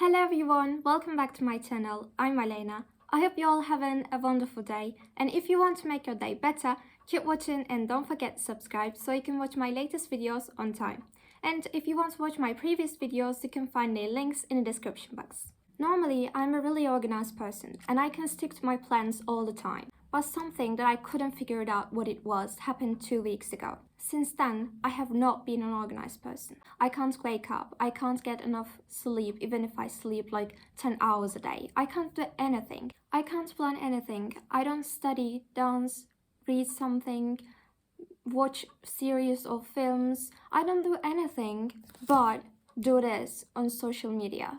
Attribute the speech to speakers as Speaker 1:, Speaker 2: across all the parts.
Speaker 1: Hello everyone, welcome back to my channel. I'm Elena. I hope you're all having a wonderful day. And if you want to make your day better, keep watching and don't forget to subscribe so you can watch my latest videos on time. And if you want to watch my previous videos, you can find the links in the description box. Normally, I'm a really organized person and I can stick to my plans all the time. But something that I couldn't figure out what it was happened two weeks ago. Since then, I have not been an organized person. I can't wake up. I can't get enough sleep, even if I sleep like 10 hours a day. I can't do anything. I can't plan anything. I don't study, dance, read something, watch series or films. I don't do anything but do this on social media.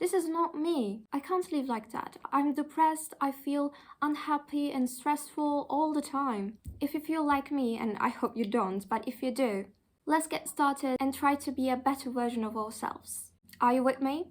Speaker 1: This is not me. I can't live like that. I'm depressed. I feel unhappy and stressful all the time. If you feel like me, and I hope you don't, but if you do, let's get started and try to be a better version of ourselves. Are you with me?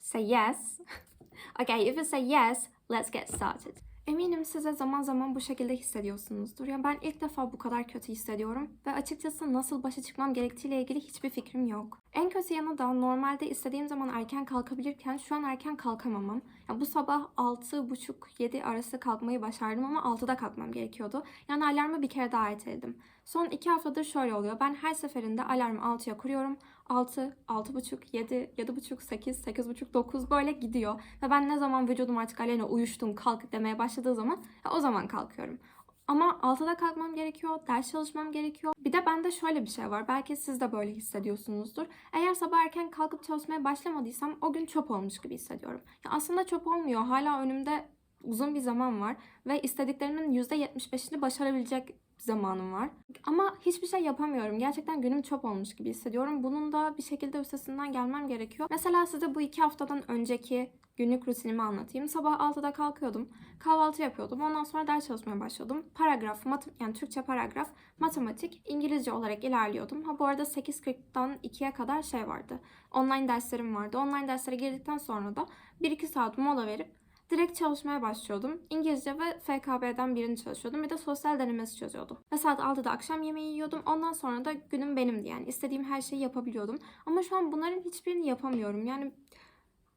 Speaker 1: Say yes. okay, if you say yes, let's get started. Eminim siz de zaman zaman bu şekilde hissediyorsunuzdur. Ya ben ilk defa bu kadar kötü hissediyorum ve açıkçası nasıl başa çıkmam gerektiğiyle ilgili hiçbir fikrim yok. En kötü yanı da normalde istediğim zaman erken kalkabilirken şu an erken kalkamamam. Ya bu sabah 6.30-7 arası kalkmayı başardım ama 6'da kalkmam gerekiyordu. Yani alarmı bir kere daha erteledim. Son 2 haftadır şöyle oluyor. Ben her seferinde alarmı 6'ya kuruyorum. 6, 6.30, 7, 7.30, 8, 8.30, 9 böyle gidiyor. Ve ben ne zaman vücudum artık aleyhine uyuştum kalk demeye başladığı zaman ya o zaman kalkıyorum. Ama 6'da kalkmam gerekiyor, ders çalışmam gerekiyor. Bir de bende şöyle bir şey var. Belki siz de böyle hissediyorsunuzdur. Eğer sabah erken kalkıp çalışmaya başlamadıysam o gün çöp olmuş gibi hissediyorum. Ya aslında çöp olmuyor. Hala önümde uzun bir zaman var ve istediklerimin %75'ini başarabilecek zamanım var. Ama hiçbir şey yapamıyorum. Gerçekten günüm çöp olmuş gibi hissediyorum. Bunun da bir şekilde üstesinden gelmem gerekiyor. Mesela size bu iki haftadan önceki günlük rutinimi anlatayım. Sabah 6'da kalkıyordum. Kahvaltı yapıyordum. Ondan sonra ders çalışmaya başladım. Paragraf, mat yani Türkçe paragraf, matematik, İngilizce olarak ilerliyordum. Ha bu arada 8.40'dan 2'ye kadar şey vardı. Online derslerim vardı. Online derslere girdikten sonra da 1-2 saat mola verip direkt çalışmaya başlıyordum. İngilizce ve FKB'den birini çalışıyordum. Bir de sosyal denemesi çözüyordum. Ve saat 6'da akşam yemeği yiyordum. Ondan sonra da günüm benimdi yani. istediğim her şeyi yapabiliyordum. Ama şu an bunların hiçbirini yapamıyorum. Yani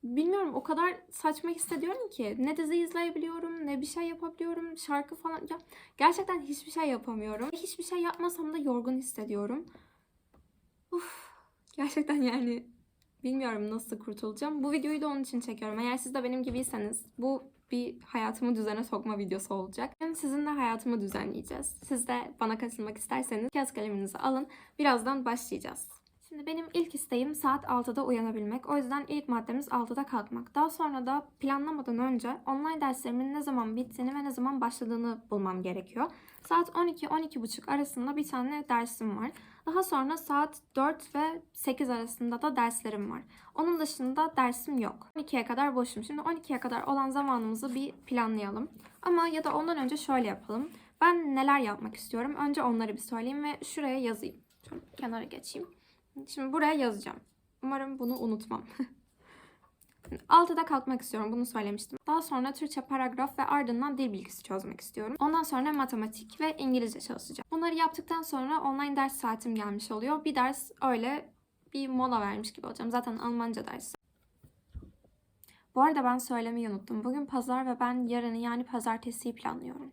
Speaker 1: bilmiyorum o kadar saçma hissediyorum ki. Ne dizi izleyebiliyorum, ne bir şey yapabiliyorum, şarkı falan. Ya gerçekten hiçbir şey yapamıyorum. Hiçbir şey yapmasam da yorgun hissediyorum. Uf, gerçekten yani bilmiyorum nasıl kurtulacağım. Bu videoyu da onun için çekiyorum. Eğer siz de benim gibiyseniz bu bir hayatımı düzene sokma videosu olacak. Yani sizinle hayatımı düzenleyeceğiz. Siz de bana katılmak isterseniz kağıt kaleminizi alın. Birazdan başlayacağız. Şimdi benim ilk isteğim saat 6'da uyanabilmek. O yüzden ilk maddemiz 6'da kalkmak. Daha sonra da planlamadan önce online derslerimin ne zaman bittiğini ve ne zaman başladığını bulmam gerekiyor. Saat 12-12.30 arasında bir tane dersim var. Daha sonra saat 4 ve 8 arasında da derslerim var. Onun dışında dersim yok. 12'ye kadar boşum. Şimdi 12'ye kadar olan zamanımızı bir planlayalım. Ama ya da ondan önce şöyle yapalım. Ben neler yapmak istiyorum? Önce onları bir söyleyeyim ve şuraya yazayım. Şöyle kenara geçeyim. Şimdi buraya yazacağım. Umarım bunu unutmam. 6'da kalkmak istiyorum. Bunu söylemiştim. Daha sonra Türkçe paragraf ve ardından dil bilgisi çözmek istiyorum. Ondan sonra matematik ve İngilizce çalışacağım. Bunları yaptıktan sonra online ders saatim gelmiş oluyor. Bir ders öyle bir mola vermiş gibi olacağım. Zaten Almanca dersi. Bu arada ben söylemeyi unuttum. Bugün pazar ve ben yarını yani pazartesiyi planlıyorum.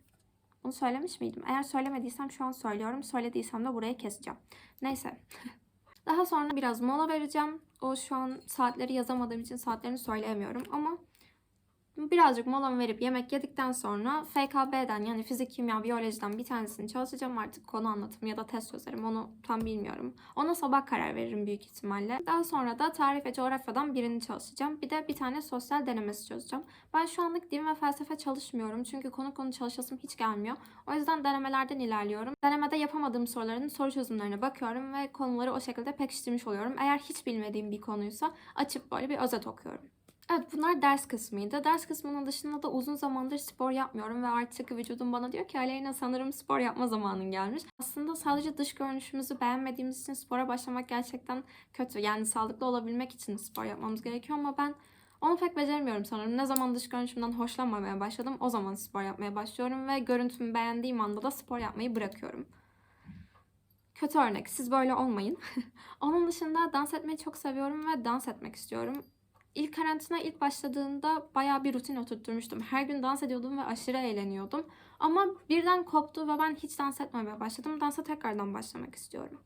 Speaker 1: Bunu söylemiş miydim? Eğer söylemediysem şu an söylüyorum. Söylediysem de buraya keseceğim. Neyse. Daha sonra biraz mola vereceğim. O şu an saatleri yazamadığım için saatlerini söyleyemiyorum ama birazcık molamı verip yemek yedikten sonra FKB'den yani fizik, kimya, biyolojiden bir tanesini çalışacağım artık konu anlatım ya da test çözerim onu tam bilmiyorum. Ona sabah karar veririm büyük ihtimalle. Daha sonra da tarih ve coğrafyadan birini çalışacağım. Bir de bir tane sosyal denemesi çözeceğim. Ben şu anlık din ve felsefe çalışmıyorum çünkü konu konu çalışasım hiç gelmiyor. O yüzden denemelerden ilerliyorum. Denemede yapamadığım soruların soru çözümlerine bakıyorum ve konuları o şekilde pekiştirmiş oluyorum. Eğer hiç bilmediğim bir konuysa açıp böyle bir özet okuyorum. Evet bunlar ders kısmıydı. Ders kısmının dışında da uzun zamandır spor yapmıyorum ve artık vücudum bana diyor ki Aleyna sanırım spor yapma zamanın gelmiş. Aslında sadece dış görünüşümüzü beğenmediğimiz için spora başlamak gerçekten kötü. Yani sağlıklı olabilmek için spor yapmamız gerekiyor ama ben onu pek beceremiyorum sanırım. Ne zaman dış görünüşümden hoşlanmamaya başladım o zaman spor yapmaya başlıyorum ve görüntümü beğendiğim anda da spor yapmayı bırakıyorum. Kötü örnek. Siz böyle olmayın. Onun dışında dans etmeyi çok seviyorum ve dans etmek istiyorum. İlk karantina ilk başladığında bayağı bir rutin oturtmuştum. Her gün dans ediyordum ve aşırı eğleniyordum. Ama birden koptu ve ben hiç dans etmemeye başladım. Dansa tekrardan başlamak istiyorum.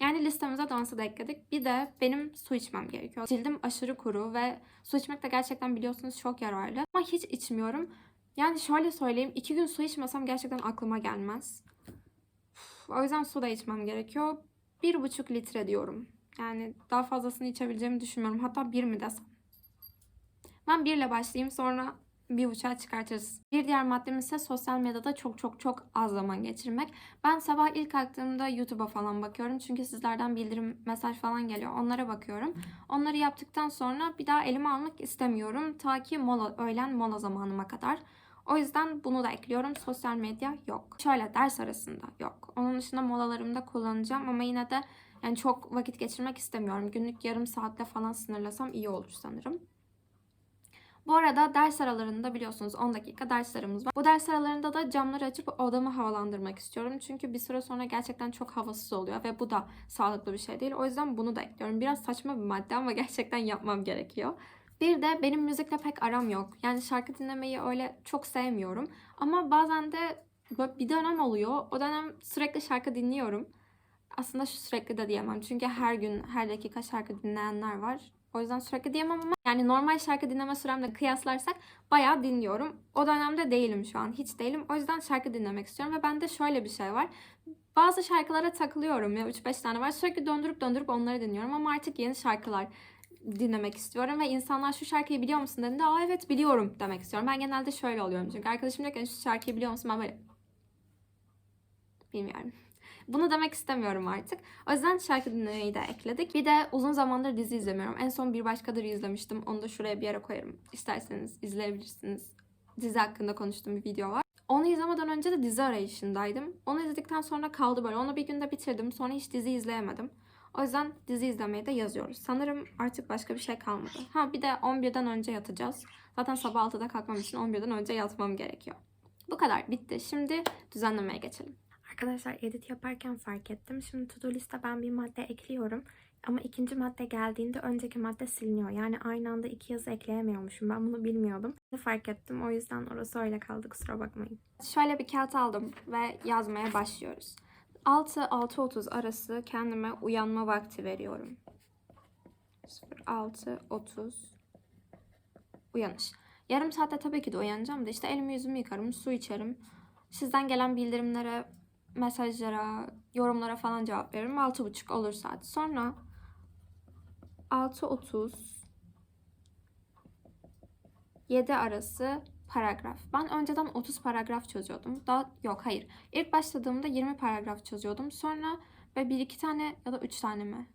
Speaker 1: Yani listemize dansı da ekledik. Bir de benim su içmem gerekiyor. Cildim aşırı kuru ve su içmek de gerçekten biliyorsunuz çok yararlı. Ama hiç içmiyorum. Yani şöyle söyleyeyim. iki gün su içmesem gerçekten aklıma gelmez. Üf, O yüzden su da içmem gerekiyor. Bir buçuk litre diyorum. Yani daha fazlasını içebileceğimi düşünmüyorum. Hatta bir mi desem. Ben birle başlayayım sonra bir buçuğa çıkartırız. Bir diğer maddemiz ise sosyal medyada çok çok çok az zaman geçirmek. Ben sabah ilk kalktığımda YouTube'a falan bakıyorum. Çünkü sizlerden bildirim, mesaj falan geliyor. Onlara bakıyorum. Onları yaptıktan sonra bir daha elime almak istemiyorum. Ta ki mola, öğlen mola zamanıma kadar. O yüzden bunu da ekliyorum. Sosyal medya yok. Şöyle ders arasında yok. Onun dışında molalarımda kullanacağım ama yine de yani çok vakit geçirmek istemiyorum. Günlük yarım saatle falan sınırlasam iyi olur sanırım. Bu arada ders aralarında biliyorsunuz 10 dakika derslerimiz var. Bu ders aralarında da camları açıp odamı havalandırmak istiyorum. Çünkü bir süre sonra gerçekten çok havasız oluyor ve bu da sağlıklı bir şey değil. O yüzden bunu da ekliyorum. Biraz saçma bir madde ama gerçekten yapmam gerekiyor. Bir de benim müzikle pek aram yok. Yani şarkı dinlemeyi öyle çok sevmiyorum. Ama bazen de bir dönem oluyor. O dönem sürekli şarkı dinliyorum. Aslında şu sürekli de diyemem. Çünkü her gün, her dakika şarkı dinleyenler var. O yüzden sürekli diyemem ama yani normal şarkı dinleme süremle kıyaslarsak bayağı dinliyorum. O dönemde değilim şu an. Hiç değilim. O yüzden şarkı dinlemek istiyorum ve bende şöyle bir şey var. Bazı şarkılara takılıyorum ya 3-5 tane var. Sürekli döndürüp döndürüp onları dinliyorum ama artık yeni şarkılar dinlemek istiyorum ve insanlar şu şarkıyı biliyor musun dediğinde aa evet biliyorum demek istiyorum. Ben genelde şöyle oluyorum çünkü arkadaşım diyor ki şu şarkıyı biliyor musun ben böyle bilmiyorum. Bunu demek istemiyorum artık. O yüzden şarkı dinlemeyi de ekledik. Bir de uzun zamandır dizi izlemiyorum. En son Bir Başkadır izlemiştim. Onu da şuraya bir yere koyarım. İsterseniz izleyebilirsiniz. Dizi hakkında konuştuğum bir video var. Onu izlemeden önce de dizi arayışındaydım. Onu izledikten sonra kaldı böyle. Onu bir günde bitirdim. Sonra hiç dizi izleyemedim. O yüzden dizi izlemeyi de yazıyoruz. Sanırım artık başka bir şey kalmadı. Ha bir de 11'den önce yatacağız. Zaten sabah 6'da kalkmam için 11'den önce yatmam gerekiyor. Bu kadar bitti. Şimdi düzenlemeye geçelim. Arkadaşlar edit yaparken fark ettim. Şimdi to do liste ben bir madde ekliyorum. Ama ikinci madde geldiğinde önceki madde siliniyor. Yani aynı anda iki yazı ekleyemiyormuşum. Ben bunu bilmiyordum. Fark ettim. O yüzden orası öyle kaldı. Kusura bakmayın. Şöyle bir kağıt aldım ve yazmaya başlıyoruz. 6-6.30 arası kendime uyanma vakti veriyorum. 06.30 uyanış. Yarım saatte tabii ki de uyanacağım da işte elimi yüzümü yıkarım, su içerim. Sizden gelen bildirimlere, mesajlara, yorumlara falan cevap veririm. 6.30 olur saat. Sonra 6.30 7 arası paragraf. Ben önceden 30 paragraf çözüyordum. Daha yok hayır. İlk başladığımda 20 paragraf çözüyordum. Sonra ve bir iki tane ya da üç tane mi?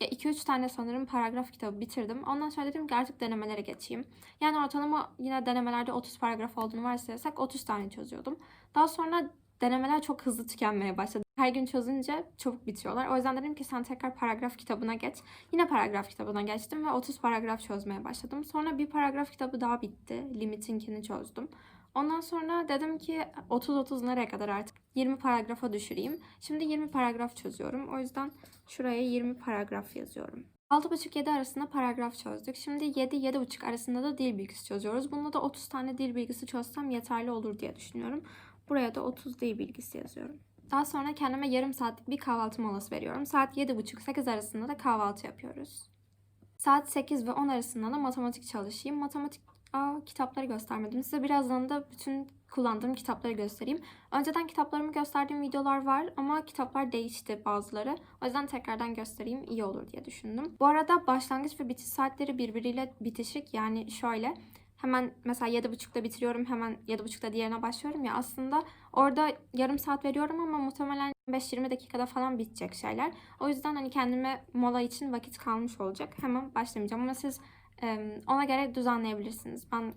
Speaker 1: Ya 2-3 tane sanırım paragraf kitabı bitirdim. Ondan sonra dedim ki artık denemelere geçeyim. Yani ortalama yine denemelerde 30 paragraf olduğunu varsayarsak 30 tane çözüyordum. Daha sonra denemeler çok hızlı tükenmeye başladı. Her gün çözünce çabuk bitiyorlar. O yüzden dedim ki sen tekrar paragraf kitabına geç. Yine paragraf kitabına geçtim ve 30 paragraf çözmeye başladım. Sonra bir paragraf kitabı daha bitti. Limit'inkini çözdüm. Ondan sonra dedim ki 30-30 nereye kadar artık 20 paragrafa düşüreyim. Şimdi 20 paragraf çözüyorum. O yüzden şuraya 20 paragraf yazıyorum. 6,5-7 arasında paragraf çözdük. Şimdi 7-7,5 arasında da dil bilgisi çözüyoruz. Bunda da 30 tane dil bilgisi çözsem yeterli olur diye düşünüyorum. Buraya da 30 dil bilgisi yazıyorum. Daha sonra kendime yarım saatlik bir kahvaltı molası veriyorum. Saat 7.30-8 arasında da kahvaltı yapıyoruz. Saat 8 ve 10 arasında da matematik çalışayım. Matematik Aa, kitapları göstermedim. Size birazdan da bütün kullandığım kitapları göstereyim. Önceden kitaplarımı gösterdiğim videolar var ama kitaplar değişti bazıları. O yüzden tekrardan göstereyim iyi olur diye düşündüm. Bu arada başlangıç ve bitiş saatleri birbiriyle bitişik. Yani şöyle hemen mesela 7.30'da bitiriyorum hemen 7.30'da diğerine başlıyorum ya aslında orada yarım saat veriyorum ama muhtemelen 5-20 dakikada falan bitecek şeyler. O yüzden hani kendime mola için vakit kalmış olacak. Hemen başlamayacağım ama siz ona göre düzenleyebilirsiniz. Ben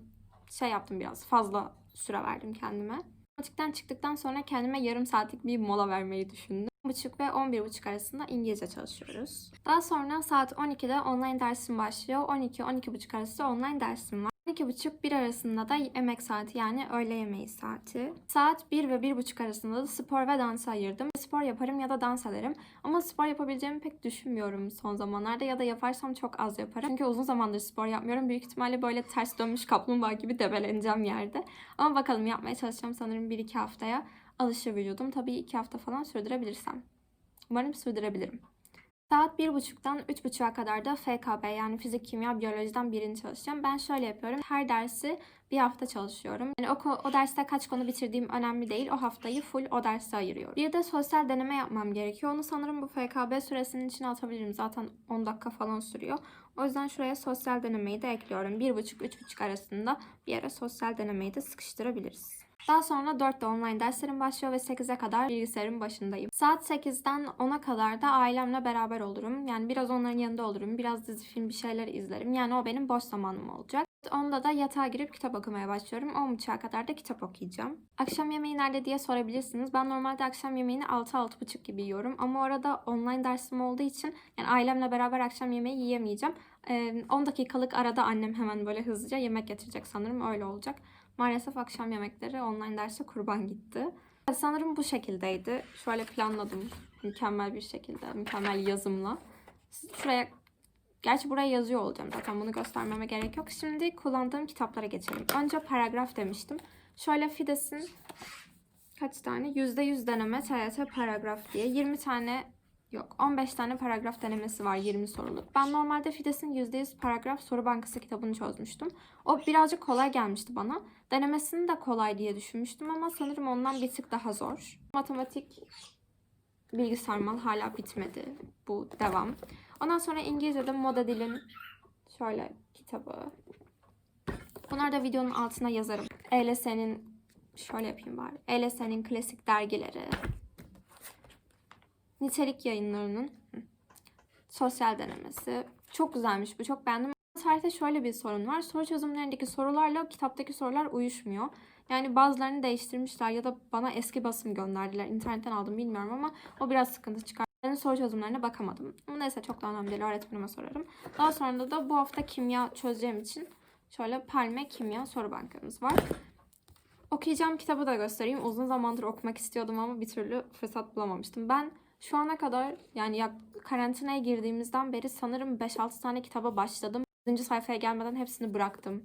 Speaker 1: şey yaptım biraz fazla süre verdim kendime. Matematikten çıktıktan sonra kendime yarım saatlik bir mola vermeyi düşündüm. 10.30 ve 11.30 arasında İngilizce çalışıyoruz. Daha sonra saat 12'de online dersim başlıyor. 12-12.30 arası online dersim var. 12.30-1 arasında da yemek saati yani öğle yemeği saati. Saat 1 ve 1.30 arasında da spor ve dansa ayırdım. Spor yaparım ya da dans ederim. Ama spor yapabileceğimi pek düşünmüyorum son zamanlarda ya da yaparsam çok az yaparım. Çünkü uzun zamandır spor yapmıyorum. Büyük ihtimalle böyle ters dönmüş kaplumbağa gibi debeleneceğim yerde. Ama bakalım yapmaya çalışacağım sanırım 1-2 haftaya alışır vücudum. Tabii 2 hafta falan sürdürebilirsem. Umarım sürdürebilirim. Saat 1.30'dan 3.30'a kadar da FKB yani fizik, kimya, biyolojiden birini çalışacağım. Ben şöyle yapıyorum. Her dersi bir hafta çalışıyorum. Yani o, o derste kaç konu bitirdiğim önemli değil. O haftayı full o derse ayırıyorum. Bir de sosyal deneme yapmam gerekiyor. Onu sanırım bu FKB süresinin içine atabilirim. Zaten 10 dakika falan sürüyor. O yüzden şuraya sosyal denemeyi de ekliyorum. 1.30-3.30 arasında bir yere sosyal denemeyi de sıkıştırabiliriz. Daha sonra 4'te online derslerim başlıyor ve 8'e kadar bilgisayarın başındayım. Saat 8'den 10'a kadar da ailemle beraber olurum. Yani biraz onların yanında olurum. Biraz dizi film bir şeyler izlerim. Yani o benim boş zamanım olacak. Onda da yatağa girip kitap okumaya başlıyorum. 10.30'a kadar da kitap okuyacağım. Akşam yemeği nerede diye sorabilirsiniz. Ben normalde akşam yemeğini 6-6.30 gibi yiyorum. Ama orada online dersim olduğu için yani ailemle beraber akşam yemeği yiyemeyeceğim. Ee, 10 dakikalık arada annem hemen böyle hızlıca yemek getirecek sanırım. Öyle olacak. Maalesef akşam yemekleri online derse kurban gitti. Sanırım bu şekildeydi. Şöyle planladım mükemmel bir şekilde, mükemmel yazımla. Şuraya, gerçi buraya yazıyor olacağım zaten bunu göstermeme gerek yok. Şimdi kullandığım kitaplara geçelim. Önce paragraf demiştim. Şöyle Fides'in kaç tane? %100 deneme TYT paragraf diye 20 tane Yok 15 tane paragraf denemesi var 20 soruluk. Ben normalde Fides'in %100 paragraf soru bankası kitabını çözmüştüm. O birazcık kolay gelmişti bana. Denemesini de kolay diye düşünmüştüm ama sanırım ondan bir tık daha zor. Matematik bilgi sarmal hala bitmedi. Bu devam. Ondan sonra İngilizce'de Moda Dil'in şöyle kitabı. Bunları da videonun altına yazarım. ELS'nin şöyle yapayım bari. ELS'nin klasik dergileri. Nitelik yayınlarının sosyal denemesi. Çok güzelmiş bu. Çok beğendim. Tarihte şöyle bir sorun var. Soru çözümlerindeki sorularla kitaptaki sorular uyuşmuyor. Yani bazılarını değiştirmişler ya da bana eski basım gönderdiler. İnternetten aldım bilmiyorum ama o biraz sıkıntı çıkar. Ben soru çözümlerine bakamadım. Ama neyse çok da önemli değil. Öğretmenime sorarım. Daha sonra da bu hafta kimya çözeceğim için şöyle Palme Kimya soru bankamız var. Okuyacağım kitabı da göstereyim. Uzun zamandır okumak istiyordum ama bir türlü fırsat bulamamıştım. Ben şu ana kadar yani ya, karantinaya girdiğimizden beri sanırım 5-6 tane kitaba başladım. 100. sayfaya gelmeden hepsini bıraktım.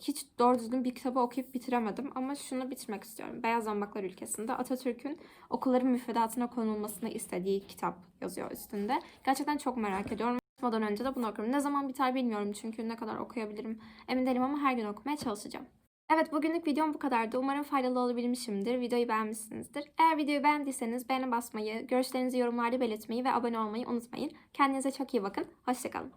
Speaker 1: Hiç doğru düzgün bir kitabı okuyup bitiremedim ama şunu bitirmek istiyorum. Beyaz Zambaklar ülkesinde Atatürk'ün okulların müfredatına konulmasını istediği kitap yazıyor üstünde. Gerçekten çok merak ediyorum. Çıkmadan önce de bunu okurum. Ne zaman biter bilmiyorum çünkü ne kadar okuyabilirim emin değilim ama her gün okumaya çalışacağım. Evet bugünlük videom bu kadardı. Umarım faydalı olabilmişimdir. Videoyu beğenmişsinizdir. Eğer videoyu beğendiyseniz beğene basmayı, görüşlerinizi yorumlarda belirtmeyi ve abone olmayı unutmayın. Kendinize çok iyi bakın. Hoşçakalın.